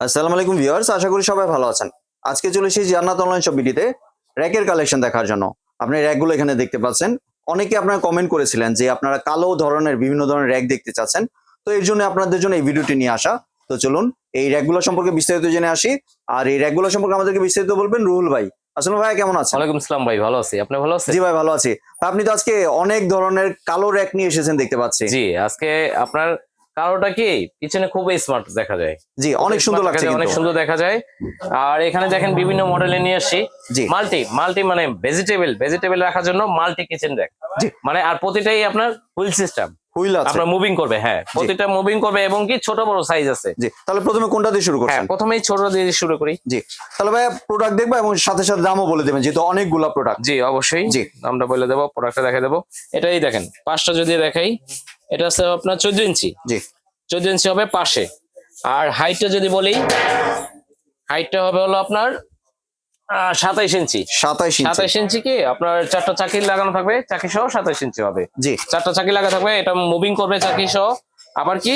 আসসালামু আলাইকুম ভিউয়ার্স আশা করি সবাই ভালো আছেন। আজকে চলে এসেছি জান্নাত অনলাইন বিডিতে র্যাকের কালেকশন দেখার জন্য। আপনি র্যাকগুলো এখানে দেখতে পাচ্ছেন। অনেকে আপনারা কমেন্ট করেছিলেন যে আপনারা কালো ধরনের বিভিন্ন ধরনের র্যাক দেখতে চাচ্ছেন। তো এর জন্য আপনাদের জন্য এই ভিডিওটি নিয়ে আসা। তো চলুন এই র্যাকগুলো সম্পর্কে বিস্তারিত জেনে আসি। আর এই র্যাকগুলো সম্পর্কে আমাদেরকে বিস্তারিত বলবেন রুহুল ভাই। আসলে ভাই কেমন আছেন? ওয়ালাইকুম আসসালাম ভাই ভালো আছি। আপনি ভালো আছেন? জি ভাই ভালো আছি। আপনি তো আজকে অনেক ধরনের কালো র্যাক নিয়ে এসেছেন দেখতে পাচ্ছি। জি আজকে আপনার কালোটা কি? পিছনে খুব স্মার্ট দেখা যায়। জি অনেক সুন্দর লাগছে অনেক সুন্দর দেখা যায়। আর এখানে দেখেন বিভিন্ন মডেলে নিয়ে আসি মাল্টি মাল্টি মানে ভেজিটেবল ভেজিটেবল রাখার জন্য মাল্টি কিচেন র্যাক জি। মানে আর প্রতিটাই আপনার হুইল সিস্টেম হুইল আছে। আপনার মুভিং করবে হ্যাঁ। প্রতিটা মুভিং করবে এবং কি ছোট বড় সাইজ আছে। জি তাহলে প্রথমে কোনটা দিয়ে শুরু হ্যাঁ প্রথমেই ছোট দিয়ে শুরু করি। জি তাহলে ভাই প্রোডাক্ট দেখব এবং সাথে সাথে দামও বলে দেবেন যেহেতু অনেকগুলা প্রোডাক্ট জি অবশ্যই। জি। আমরা বলে দেবো প্রোডাক্টটা দেখে দেবো। এটাই দেখেন পাঁচটা যদি দেখাই এটা হচ্ছে আপনার চোদ্দ ইঞ্চি। জি। চোদ্দ ইঞ্চি হবে পাশে। আর হাইটটা যদি বলি হাইটটা হবে হলো আপনার সাতাইশ ইঞ্চি। সাতাইশ সাতাইশ ইঞ্চি কি? আপনার চারটা চাকি লাগানো থাকবে চাকি সহ সাতাইশ ইঞ্চি হবে। জি। চারটা চাকি লাগা থাকবে এটা মুভিং করবে চাকি সহ আবার কি?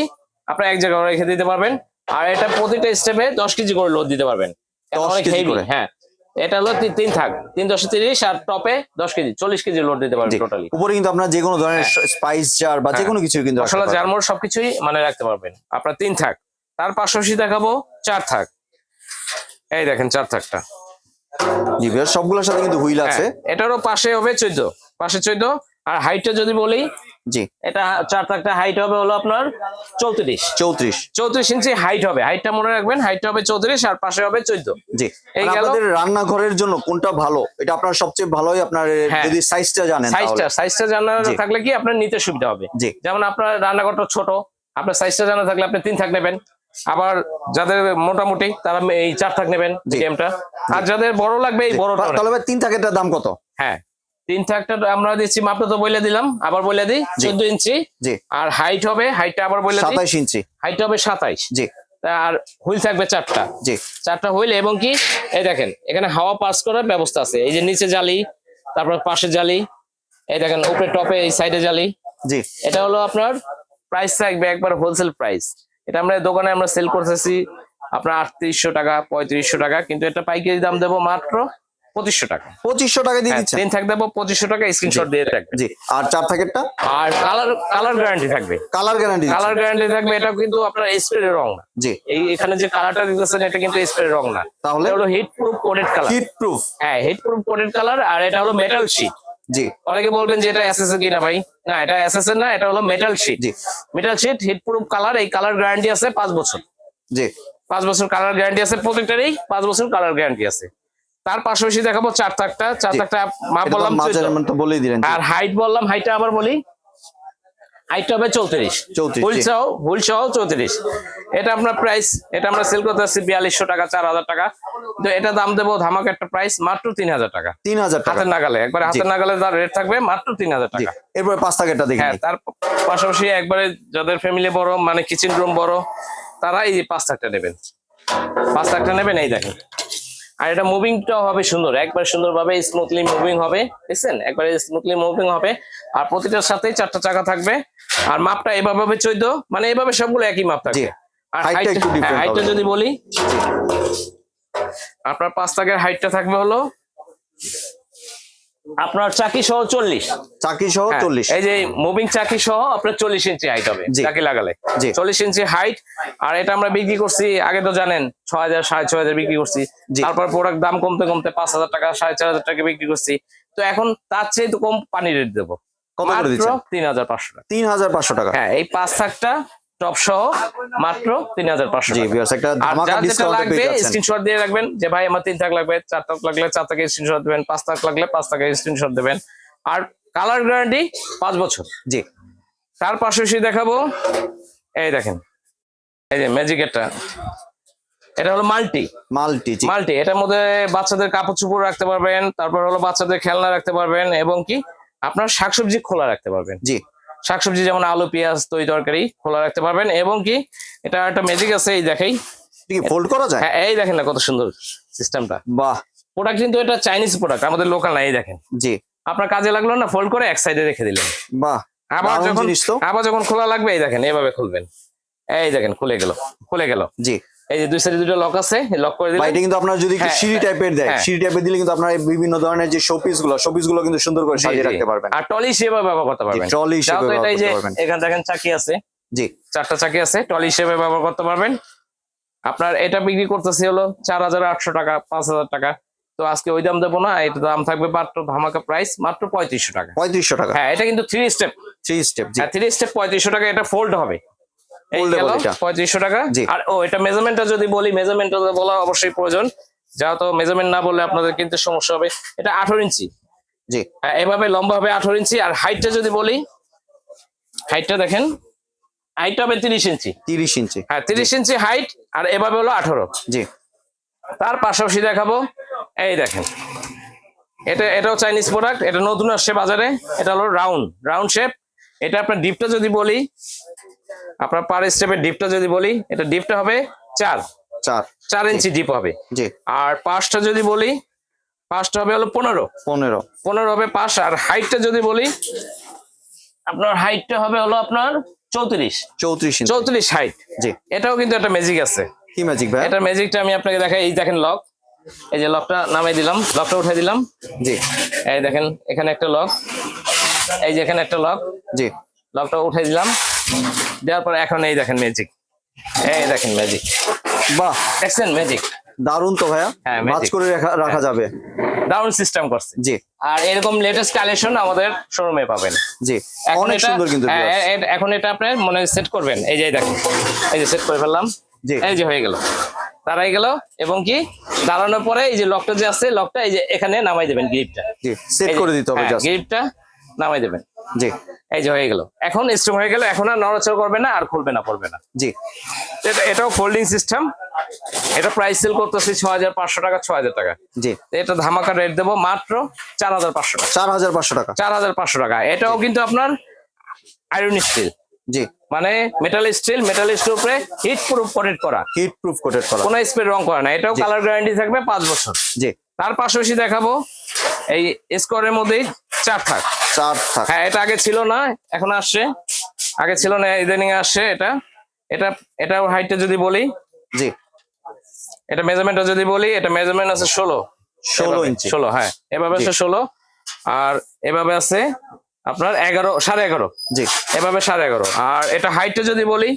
আপনার এক জায়গায় রেখে দিতে পারবেন। আর এটা প্রতিটা স্টেপে দশ কেজি করে লোড দিতে পারবেন। হ্যাঁ। এটা হলো তিন- থাক। তিন দশ তিরিশ আর টপে দশ কেজি চল্লিশ কেজি লোড দিতে পারবেন টোটালি উপরে কিন্তু আপনার যে কোনো ধরনের স্পাইস জার বা যে হ্যাঁ। কোনো কিছু কিন্তু মশলা পারবেন। জারমোর সবকিছুই মানে রাখতে পারবেন। আপনার তিন থাক। তার পাশাপাশি দেখাবো চার থাক। এই দেখেন চার থাকটা। জি সবগুলোর সাথে কিন্তু হুইল আছে। হ্যাঁ, এটারও পাশে হবে চোদ্দ। পাশে চোদ্দ। আর হাইটটা যদি বলি জি। এটা চার থাকটা হাইট হবে হলো আপনার চৌত্রিশ। চৌত্রিশ। চৌত্রিশ ইঞ্চি হাইট হবে। হাইটটা মনে রাখবেন হাইটটা হবে চৌত্রিশ আর পাশে হবে চোদ্দ। জি। এই আর রান্নাঘরের জন্য কোনটা ভালো? এটা আপনার সবচেয়ে ভালোই আপনার হ্যাঁ। যদি সাইজটা জানেন সাইজটা সাইজটা জানা থাকলে কি আপনার নিতে সুবিধা হবে? জি। যেমন আপনার রান্নাঘরটা ছোট আপনার সাইজটা জানা থাকলে আপনি তিন থাক নেবেন। আবার যাদের মোটামুটি তারা এই চার থাক নেবেন। গেমটা আর যাদের বড় লাগবে এই বড়টা তাহলে তিন থাকেরটার দাম কত? হ্যাঁ। তিন থাকটা আমরা দিচ্ছি মাপটা তো বলে দিলাম আবার বলে দিই চোদ্দ ইঞ্চি। জি। আর হাইট হবে হাইটটা আবার বলে সাতাইশ ইঞ্চি। হাইট হবে সাতাইশ। জি। আর হুইল থাকবে চারটা। জি। চারটা হুইল এবং কি এই দেখেন এখানে হাওয়া পাস করার ব্যবস্থা আছে। এই যে নিচে জালি তারপর পাশে জালি এই দেখেন উপরে টপে এই সাইডে জালি। জি। এটা হলো আপনার প্রাইস থাকবে একবার হোলসেল প্রাইস এটা আমরা দোকানে আমরা সেল করতেছি আপনার আটত্রিশশো টাকা পঁয়ত্রিশশো টাকা কিন্তু এটা পাইকারি দাম দেবো মাত্র পঁচিশশো টাকা। পঁচিশশো টাকা দিয়ে হ্যাঁ, দিচ্ছেন? তিন থাক দেবো পঁচিশশো টাকা স্ক্রিনশট দিয়ে থাকবে। জি আর চার থাকেরটা আর কালার কালার গ্যারান্টি থাকবে। কালার গ্যারান্টি কালার গ্যারান্টি থাকবে এটা কিন্তু আপনার স্প্রে রং না। জি। এই এখানে যে কালারটা দিতেছেন এটা কিন্তু স্প্রে রং না। তাহলে? হলো heat proof coated colour heat proof হ্যাঁ হিট প্রুফ কোটেড কালার আর এটা হলো মেটাল শিট জি। অনেকে বলবেন যে এটা এসএসএর কিনা ভাই? না এটা এসএসএর না এটা হলো মেটাল শিট জি। Metal sheet heat proof colour এই কালার গ্যারান্টি আছে পাঁচ বছর। জি। পাঁচ বছর কালার গ্যারান্টি আছে প্রত্যেকটারই পাঁচ বছর কালার গ্যারান্টি আছে। তার পাশাপাশি দেখাবো চার থাকটা চার জি। থাকটা মাপ বললাম মাঝে 14 তো বলেই দিলেন আর হাইট বললাম হাইটটা আবার বলি। হাইটটা হবে চৌত্রিশ। 34, হুইল জি। সহ চৌত্রিশ। এটা আপনার প্রাইস এটা আমরা সেল করতে আসছি বিয়াল্লিশশো টাকা চার হাজার টাকা। তো এটা দাম দেবো ধামাক একটা প্রাইস মাত্র তিন হাজার টাকা। তিন হাজার হাতের নাগালে একবার হাতের নাগালে তার রেট থাকবে মাত্র তিন হাজার টাকা। এরপরে পাঁচ থাকেরটা দেখি হ্যাঁ তার পাশাপাশি একবারে যাদের ফ্যামিলি বড় মানে কিচেন রুম বড় তারা এই পাঁচ থাকটা নেবেন। পাঁচ থাকটা নেবেন এই দেখেন। আর এটা মুভিংটাও হবে সুন্দর একবার সুন্দরভাবে স্মুথলি মুভিং হবে বুঝছেন একবারে স্মুথলি মুভিং হবে। আর প্রতিটার সাথে চারটা চাকা থাকবে। আর মাপটা এভাবে হবে চোদ্দ মানে এভাবে সবগুলো একই মাপ থাকবে। আর হাইটটা হ্যাঁ। যদি বলি আপনার পাঁচ টাকার হাইটটা থাকবে হলো আপনার চাকি সহ চল্লিশ। চাকি সহ হ্যাঁ, চল্লিশ। এই যে মুভিং চাকি সহ আপনার চল্লিশ ইঞ্চি হাইট হবে। চাকি লাগালে। চল্লিশ ইঞ্চি হাইট আর এটা আমরা বিক্রি করছি আগে তো জানেন ছ হাজার সাড়ে ছয় হাজার বিক্রি করছি। তারপর প্রোডাক্ট দাম কমতে কমতে পাঁচ হাজার টাকা সাড়ে চার হাজার টাকা বিক্রি করছি। তো এখন তার চেয়ে তো কম পানি রেট দেবো। কত করে দিচ্ছেন? তিন হাজার পাঁচশো টাকা। তিন হাজার পাঁচশো টাকা। হ্যাঁ এই পাঁচ থাকটা টপ সহ মাত্র তিন হাজার পাঁচশো জি টাকা। ভিউয়ার্স একটা ধামাকা যার লাগবে স্ক্রিনশট দিয়ে রাখবেন যে ভাই আমার তিন থাক লাগবে চার থাক লাগলে চার থেকে স্ক্রিনশট দেবেন পাঁচ থাক লাগলে পাঁচ থেকে স্ক্রিনশট দেবেন। আর কালার গ্যারান্টি পাঁচ বছর। জি। তার পাশাপাশি দেখাবো এই দেখেন এই যে ম্যাজিক এটা এটা হলো মাল্টি মাল্টি মাল্টি এটার মধ্যে বাচ্চাদের কাপড় চোপড় রাখতে পারবেন তারপর হলো বাচ্চাদের খেলনা রাখতে পারবেন এবং কি আপনার শাকসবজি খোলা রাখতে পারবেন। জি। শাকসবজি যেমন আলু পেঁয়াজ তরি তরকারি খোলা রাখতে পারবেন এবং কি এটা একটা ম্যাজিক আছে এই দেখাই। ফোল্ড করা যায়? হ্যাঁ এই দেখেন না কত সুন্দর সিস্টেমটা বাহ। প্রোডাক্ট কিন্তু এটা চাইনিজ প্রোডাক্ট আমাদের লোকাল না এই দেখেন। জি। আপনার কাজে লাগল না ফোল্ড করে এক সাইডে রেখে দিলেন। বাহ আবার যখন আবার যখন খোলা লাগবে এই দেখেন এইভাবে খুলবেন। এই দেখেন খুলে গেল খুলে গেল। জি। এই যে দুই সাইডে দুটো লক আছে লক করে বা দিলেন। এটা কিন্তু আপনার যদি হ্যাঁ, সিঁড়ি টাইপের দেয় হ্যাঁ। সিঁড়ি টাইপের দিলে কিন্তু আপনার বিভিন্ন ধরনের যে শোপিসগুলো শোপিসগুলো কিন্তু সুন্দর করে সাজিয়ে রাখতে পারবেন। আর টলি হিসেবে ব্যবহার করতে পারবেন। ট্রলি হিসেবে ব্যবহার এটাই যে করতে পারবেন। এখানে দেখেন চাকি আছে। জি। চারটা চাকি আছে টলি হিসেবে ব্যবহার করতে পারবেন। আপনার এটা বিক্রি করতেছি হলো চার হাজার আটশো টাকা পাঁচ হাজার টাকা। তো আজকে ওই দাম দেবো না এটা দাম থাকবে মাত্র ধামাকা প্রাইস মাত্র পঁয়ত্রিশশো টাকা। পঁয়ত্রিশশো টাকা। হ্যাঁ এটা কিন্তু থ্রি স্টেপ থ্রি স্টেপ হ্যাঁ থ্রি স্টেপ পঁয়ত্রিশশো টাকা এটা ফোল্ড হবে। Foldable গেল এটা। টাকা। আর ও এটা মেজারমেন্টটা যদি বলি মেজারমেন্টটা বলা অবশ্যই প্রয়োজন। যেহেতু মেজারমেন্ট না বললে আপনাদের কিন্তু সমস্যা হবে। এটা আঠারো ইঞ্চি। জি। হ্যাঁ, এভাবে লম্বা হবে ইঞ্চি। আর হাইটটা যদি বলি হাইটটা দেখেন হবে ইঞ্চি। তিরিশ ইঞ্চি। হ্যাঁ তিরিশ ইঞ্চি হাইট আর এভাবে হলো আঠারো। জি। তার পাশাপাশি দেখাবো এই দেখেন। এটা এটাও চাইনিজ প্রোডাক্ট এটা নতুন আসছে বাজারে। এটা হলো রাউন্ড রাউন্ড শেপ এটা আপনার ডিপটা যদি বলি আপনার পার স্টেপের ডিপটা যদি বলি এটা ডিপটা হবে চার। চার। চার ইঞ্চি ডিপ হবে। জি। আর পাঁচটা যদি বলি পাঁচটা হবে হলো পনেরো। পনেরো। পনেরো হবে পাঁচ আর হাইটটা যদি বলি আপনার হাইটটা হবে হলো আপনার চৌত্রিশ। চৌত্রিশ চৌত্রিশ হাইট জি। এটাও কিন্তু একটা ম্যাজিক আছে। কি ম্যাজিক ভাই? এটা ম্যাজিকটা আমি আপনাকে দেখাই এই দেখেন লক এই যে লকটা নামাই দিলাম লকটা উঠাই দিলাম। জি। এই দেখেন এখানে একটা লক এই যে এখানে একটা লক জি। লকটা উঠাই দিলাম। দেওয়ার পর এখন এই দেখেন ম্যাজিক এই দেখেন ম্যাজিক বাহ। দেখছেন ম্যাজিক দারুণ তো ভাইয়া। হ্যাঁ, ভাঁজ করে রাখা রাখা যাবে। দারুণ সিস্টেম করছে। জি। আর এরকম লেটেস্ট কালেকশন আমাদের শোরুমে পাবেন। জি। এখন এটা- সুন্দর কিন্তু হ্যাঁ, এখন এটা আপনি মনে সেট করবেন। এই যে দেখেন। এই যে সেট করে ফেললাম। জি। এই যে হয়ে গেল। দাঁড়াই গেল এবং কি? দাঁড়ানোর পরে এই যে লকটা যে আছে লকটা এই যে এখানে নামাই দেবেন গ্রিপটা জি সেট করে দিতে হবে গ্রিপটা নামাই দেবেন। জি। এই যে হয়ে গেল। এখন স্ট্রং হয়ে গেল এখন আর নড়াচড়া করবে না আর খুলবে না পড়বে না। জি। এটা এটাও ফোল্ডিং সিস্টেম এটা প্রাইস সেল করতেছি ছ হাজার পাঁচশো টাকা ছ হাজার টাকা। জি। এটা ধামাকা রেট দেবো মাত্র চার হাজার পাঁচশো টাকা। চার হাজার পাঁচশো টাকা। চার হাজার পাঁচশো টাকা। এটাও কিন্তু আপনার আয়রন স্টিল জি। মানে মেটাল স্টিল মেটাল স্টিল উপরে হিট প্রুফ কোটেড করা। হিট প্রুফ কোটেড করা। কোনো স্প্রে রং করা না। এটাও কালার গ্যারান্টি থাকবে পাঁচ বছর। জি। তার পাশাপাশি দেখাবো এই স্কোয়ারের মধ্যেই চার থাক। চার থাক। হ্যাঁ এটা আগে ছিল না এখন আসছে। আগে ছিল না ইদানিং আসছে এটা। এটা এটা হাইটটা যদি বলি জি। এটা মেজারমেন্টটা যদি বলি এটা মেজারমেন্ট আছে ষোলো। ষোলো ইঞ্চি। ষোলো হ্যাঁ এভাবে আছে ষোলো। আর এভাবে আছে আপনার এগারো সাড়ে এগারো। জি। এভাবে সাড়ে এগারো। আর এটা হাইটটা যদি বলি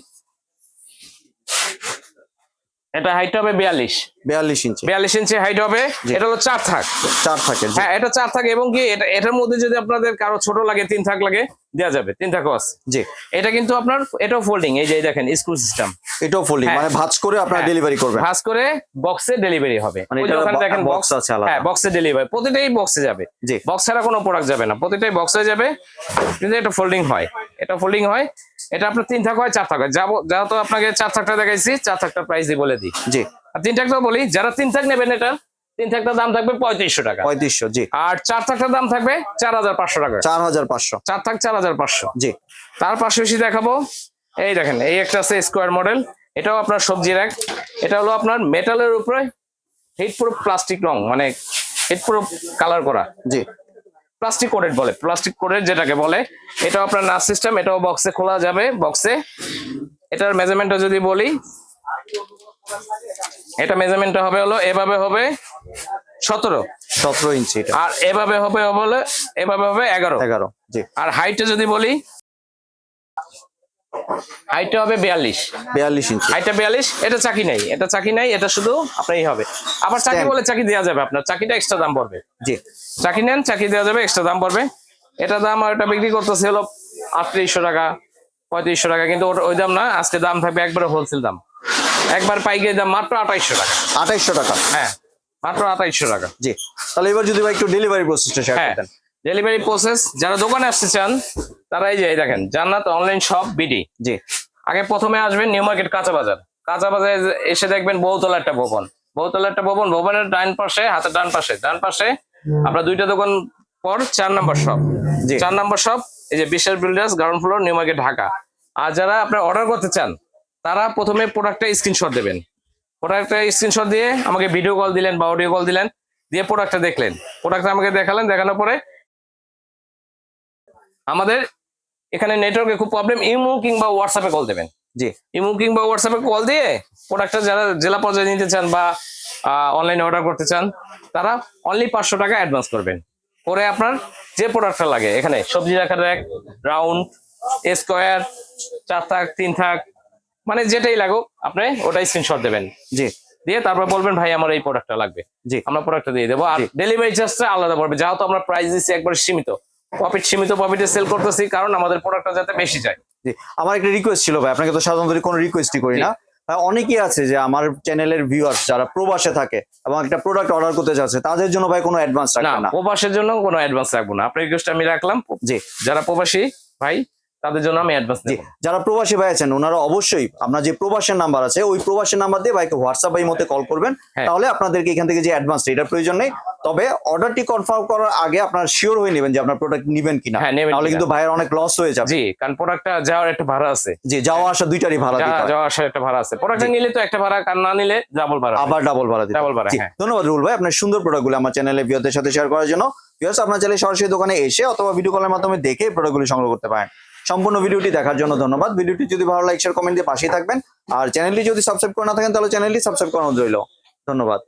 এটা হাইট হবে বিয়াল্লিশ। বিয়াল্লিশ ইঞ্চি। বিয়াল্লিশ ইঞ্চি হাইট হবে। এটা হলো চার থাক। চার থাকে হ্যাঁ এটা চার থাকে এবং কি এটা এটার মধ্যে যদি আপনাদের কারও ছোট লাগে তিন থাক লাগে দেওয়া যাবে। তিন থাকও আছে। জি। এটা কিন্তু আপনার এটাও ফোল্ডিং এই যে দেখেন স্ক্রু সিস্টেম এটাও ফোল্ডিং হ্যাঁ। মানে ভাঁজ করে আপনারা হ্যাঁ। ডেলিভারি করবেন। ভাস করে বক্সে ডেলিভারি হবে। মানে ওখানে দেখেন বক্স আছে আলাদা। হ্যাঁ বক্সে ডেলিভারি প্রতিটাই বক্সে যাবে। জি। বক্স ছাড়া কোনো প্রোডাক্ট যাবে না। প্রতিটাই বক্সে যাবে। কিন্তু এটা ফোল্ডিং হয়। এটা ফোল্ডিং হয়। এটা আপনার তিন থাক হয় চার থাক হয়। যাব যেহেতু আপনাকে চার থাকটা দেখাইছি চার থাকটা প্রাইস দিয়ে বলে দিই। জি। আর তিন থাকটা বলি যারা তিন থাক নেবেন এটা তিন থাকটার দাম থাকবে পঁয়ত্রিশশো টাকা। পঁয়ত্রিশশো জি। আর চার থাকটার দাম থাকবে চার হাজার পাঁচশো টাকা। চার হাজার পাঁচশো। চার থাক চার হাজার পাঁচশো। জি। তার পাশাপাশি দেখাবো এই দেখেন এই একটা আছে স্কোয়ার মডেল এটাও আপনার সবজি র্যাক এটা হলো আপনার মেটালের উপরে হিট প্রুফ প্লাস্টিক রং মানে হিট প্রুফ কালার করা। জি। প্লাস্টিক কোটেড বলে প্লাস্টিক কোটেড যেটাকে বলে এটাও আপনার নাচ সিস্টেম এটাও বক্সে খোলা যাবে বক্সে। এটার মেজারমেন্টটা যদি বলি এটা মেজারমেন্টটা হবে হলো এভাবে হবে সতেরো। সতেরো ইঞ্চি এটা। আর এভাবে হবে হলো এভাবে হবে এগারো। এগারো জি। আর হাইটটা যদি বলি হাইটটা হবে বিয়াল্লিশ। বিয়াল্লিশ ইঞ্চি। হাইটটা বিয়াল্লিশ এটা চাকি নাই এটা চাকি নাই এটা শুধু আপনারই হবে। আবার চাকি. বলে চাকি দেওয়া যাবে আপনার চাকিটা এক্সট্রা দাম পড়বে। জি। চাকি নেন চাকি দেওয়া যাবে এক্সট্রা দাম পড়বে। এটা দাম আর এটা বিক্রি করতেছে হলো আটত্রিশশো টাকা পঁয়ত্রিশশো টাকা কিন্তু ওই দাম না আজকে দাম থাকবে একবারে হোলসেল দাম। একবার পাইকারি দাম মাত্র আঠাইশশো টাকা। আঠাইশশো টাকা। হ্যাঁ মাত্র আঠাইশশো টাকা। জি তাহলে এবার যদি ভাই একটু ডেলিভারি প্রসেসটা শেয়ার করতেন ডেলিভারি প্রসেস যারা দোকানে আসতে চান তারা এই যে দেখেন জান্নাত অনলাইন শপ বিডি জি। আগে প্রথমে আসবেন নিউ মার্কেট কাঁচা বাজার। কাঁচা বাজারে এসে দেখবেন বহুতলা একটা ভবন। বহুতলা একটা ভবন ভবনের ডান পাশে হাতের ডান পাশে ডান পাশে আপনার দুইটা দোকান পর চার নম্বর শপ জি। চার নম্বর শপ এই যে Bishal Builders ground floor New Market Dhaka. আর যারা আপনার অর্ডার করতে চান তারা প্রথমে প্রোডাক্টটা স্ক্রিনশট দেবেন। প্রোডাক্টটা স্ক্রিনশট দিয়ে আমাকে ভিডিও কল দিলেন বা অডিও কল দিলেন দিয়ে প্রোডাক্টটা দেখলেন। প্রোডাক্টটা আমাকে দেখালেন দেখানোর পরে আমাদের এখানে নেটওয়ার্কে খুব প্রবলেম ইমো কিংবা হোয়াটসঅ্যাপে কল দেবেন। জি। ইমো কিংবা হোয়াটসঅ্যাপে কল দিয়ে প্রোডাক্টটা যারা জেলা পর্যায়ে নিতে চান বা অনলাইনে অর্ডার করতে চান তারা অনলি পাঁচশো টাকা অ্যাডভান্স করবেন। পরে আপনার যে প্রোডাক্টটা লাগে এখানে সবজি রাখার র্যাক রাউন্ড স্কোয়ার চার থাক তিন থাক মানে যেটাই লাগুক আপনি ওটাই স্ক্রিনশট দেবেন। জি। দিয়ে তারপর বলবেন ভাই আমার এই প্রোডাক্টটা লাগবে। জি। আমরা প্রোডাক্টটা দিয়ে দেবো। আর ডেলিভারি চার্জটা আলাদা পড়বে যেহেতু আমরা প্রাইস দিচ্ছি একবার সীমিত। প্রফিট সীমিত প্রফিটে সেল করতেছি কারণ আমাদের প্রোডাক্টটা যাতে বেশি যায়। জি আমার একটা রিকোয়েস্ট ছিল ভাই আপনাকে তো সাধারণত কোনো রিকোয়েস্টই করি না। ভাই, অনেকেই আছে যে আমার চ্যানেলের ভিউয়ার্স যারা প্রবাসে থাকে এবং একটা প্রোডাক্ট অর্ডার করতে যাচ্ছে তাদের জন্য ভাই কোনো অ্যাডভান্স রাখবেন না। প্রবাসের জন্য কোনো অ্যাডভান্স রাখব না। আপনার রিকোয়েস্ট আমি রাখলাম। জি। যারা প্রবাসী ভাই তাদের জন্য আমি অ্যাডভান্স দিই যারা প্রবাসী ভাই আছেন ওনারা অবশ্যই আপনার যে প্রবাসের নাম্বার আছে ওই প্রবাসের নাম্বার দিয়ে ভাইকে হোয়াটসঅ্যাপ এই মতে কল করবেন। হ্যাঁ। তাহলে আপনাদেরকে এখান থেকে যে অ্যাডভান্স এটার প্রয়োজন নেই। তবে অর্ডারটি কনফার্ম করার আগে আপনার শিওর হয়ে নেবেন যে আপনার প্রোডাক্ট নেবেন কিনা। হ্যাঁ, তাহলে কিন্তু ভাইয়ের অনেক লস হয়ে যাবে। জি কারণ প্রোডাক্টটা যাওয়ার একটা ভাড়া আছে। জি যাওয়া আসা দুইটারই ভাড়া দিতে যাওয়া হয়। যাওয়া আসার একটা ভাড়া আছে। প্রোডাক্টটা নিলে তো একটা ভাড়া আর না নিলে ডাবল ভাড়া। আবার ডাবল ভাড়া দিতে হয়। ভাড়া, হ্যাঁ। ধন্যবাদ রুল ভাই। আপনার সুন্দর প্রোডাক্টগুলো আমার চ্যানেলে ভিউয়ারদের সাথে শেয়ার করার জন্য। ভিউয়ার্স আপনার চাইলে সরাসরি দোকানে এসে অথবা ভিডিও কলের মাধ্যমে দেখে প্রোডাক্টগুলি সংগ্রহ করতে পারেন। সম্পূর্ণ ভিডিওটি দেখার জন্য ধন্যবাদ। ভিডিওটি যদি ভালো লাইক শেয়ার কমেন্ট দিয়ে পাশেই থাকবেন। আর চ্যানেলটি যদি সাবস্ক্রাইব করে না থাকেন তাহলে চ্যানেলটি সাবস্ক্রাইব করানো রইল। ধন্যবাদ।